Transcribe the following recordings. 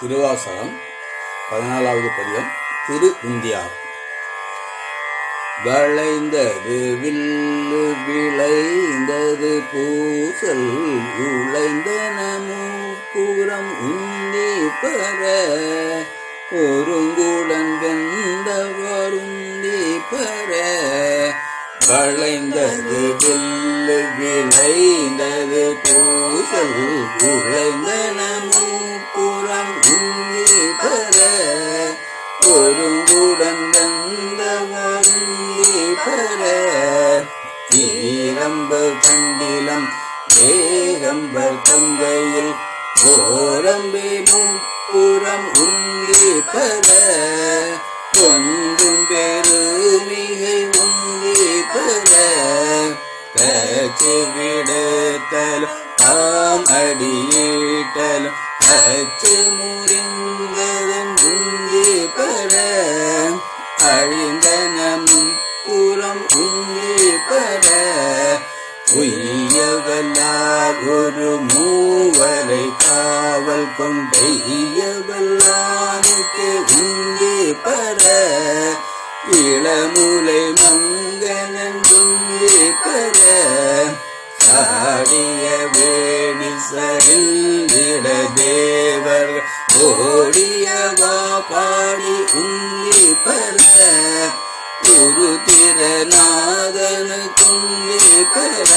திருவாசகம் பதினாலாவது பதியம் திரு இந்தியார் வளைந்தது வில்லு விளைந்தது பூசல் உழைந்தன மூப்புறம் உந்தி பெற. ஒருங்குடன் வெந்தவருந்தி பெற. வளைந்தது வில்லு விளைந்தது பூசல் உழைந்தன ஒருங்குடன் வந்தவருந்தி கண்டிலம் ஏகம்பர் தங்கையில் ஓரம்பே முப்புறம் உந்தி பெற ஒன்றும் பெருமிகை உந்தி பெற கச்சு விடுத்தலும் தாம் அடியீட்டலும் கச்சு முறிந்ததன் அவள் கொண்டையவல்லானுக்கு உந்தி பர இளமுலை மங்கனன் உந்தி பெற சாடிய வேணி சரில் தேவர் ஓடியவா பாடி உந்தி பர. குரு திறநாதனு குந்தி பெற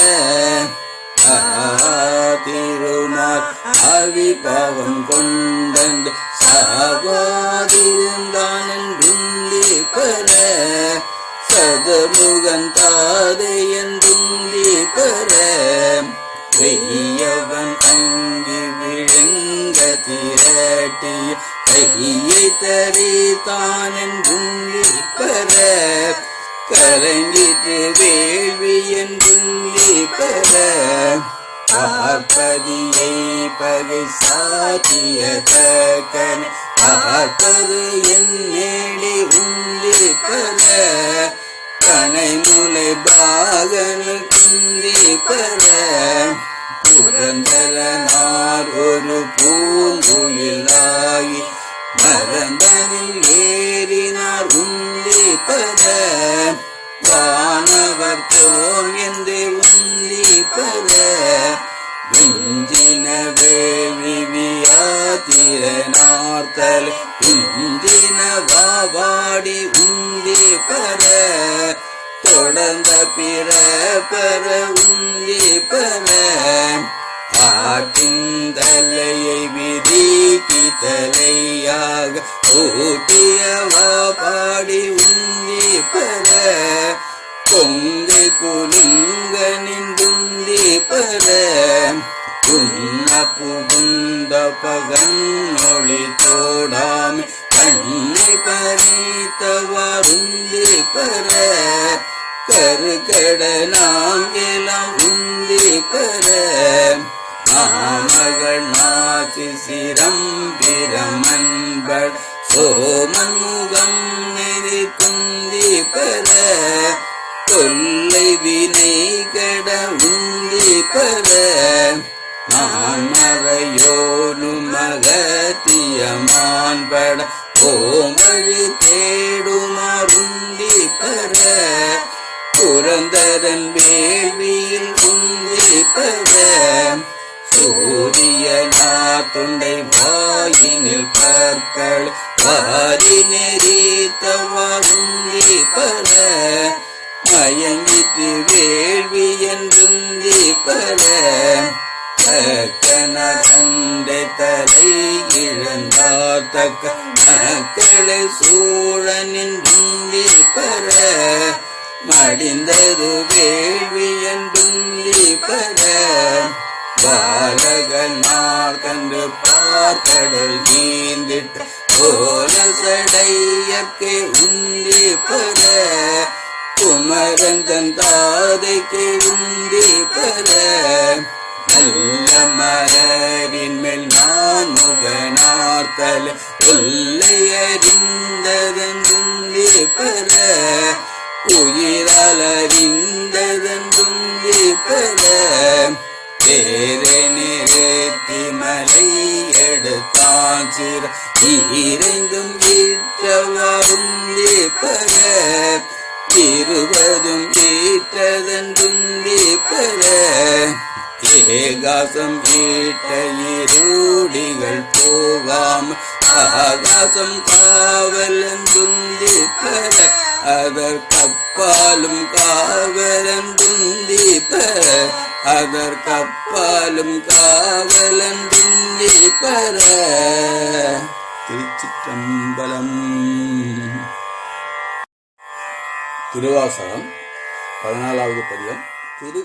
திருநாள் அவி கொண்டந்து கொண்டண்டு சாவாதிருந்தான் குந்தி பெற சதமுகன் தாதையன் துந்தி பெற வெய்யவன் அங்கி விழுங்க திரட்டிய கையை தரித்தானன் துந்தி பெற கலங்கிட்டு வேள்வியன் குந்தி பெற பார்ப்பதியை பகை சாத்திய தக்கன பார்ப்பது என் நேடி உந்தி பெற கனைமுலை பாகனு குந்தி பெற புரந்தரனார் ஒரு பெற தொடர்ந்த பிற பெற உந்தி பெற தலையை விதிக்கி தலையாக ஊட்டியவா பாடி உந்தி பெற பொங்கு குலுங்க நின்றுந்தி பெற உன்ன புகுந்த பகன் மொழி கண்ணி கண்ணை பறித்தவருந்தி பெற கருகட நாங்கெல்லாம் உந்தி பெற மகள் நாசி சிரம் பிரமன்பள் சோமன் முகம் நெறி துந்தி பெற தொல்லை வினை கட உந்தி பெற மான்மறையோனு மகத்தியமான்பட ஓம தேடுமருந்தி பெற புரந்தரன் வேள்வியில் உந்தி பெற சூரியனா தொண்டை வாயினில் பற்கள் வாரி நெறித்தவாருந்தி பெற மயங்கிட்டு வேள்வி என்றுந்தி பெற தக்கன தண்டை தலை இழந்தார் தக்க மக்களை சூழ நின்றுந்தி பெற மடிந்தது வேள்வி என்றுந்தி பெற. பாலகனார் கண்டு பார்க்கடல் நீந்திட்ட போல சடையற்கை உந்தி பெற குமரன் தன் தாதைக்கு உந்தி பெற. நல்ல மலரின் மேல் நான் முகனார்த்தல கொல்லை அறிந்ததன் உந்தி பெற உயிரலறிந்ததன் பெற பேரை நிறுத்தி மலை எடுத்தான் சிற. ஈரைந்தும் ஈற்றவாருந்தி பெற இருவதும் ஈற்றதன்றுந்தி பெற ஏகாசம் ஈட்ட இருடிகள் போகாம ஆகாசம் காவலன் துந்தி பெற அதற்கப்பாலும் காவலன் துந்தி பெற அதற்கப்பாலும் காவலன் துந்தி பெற திருச்சிற்றம்பலம். திருவாசகம் பதினாலாவது பதியம் திரு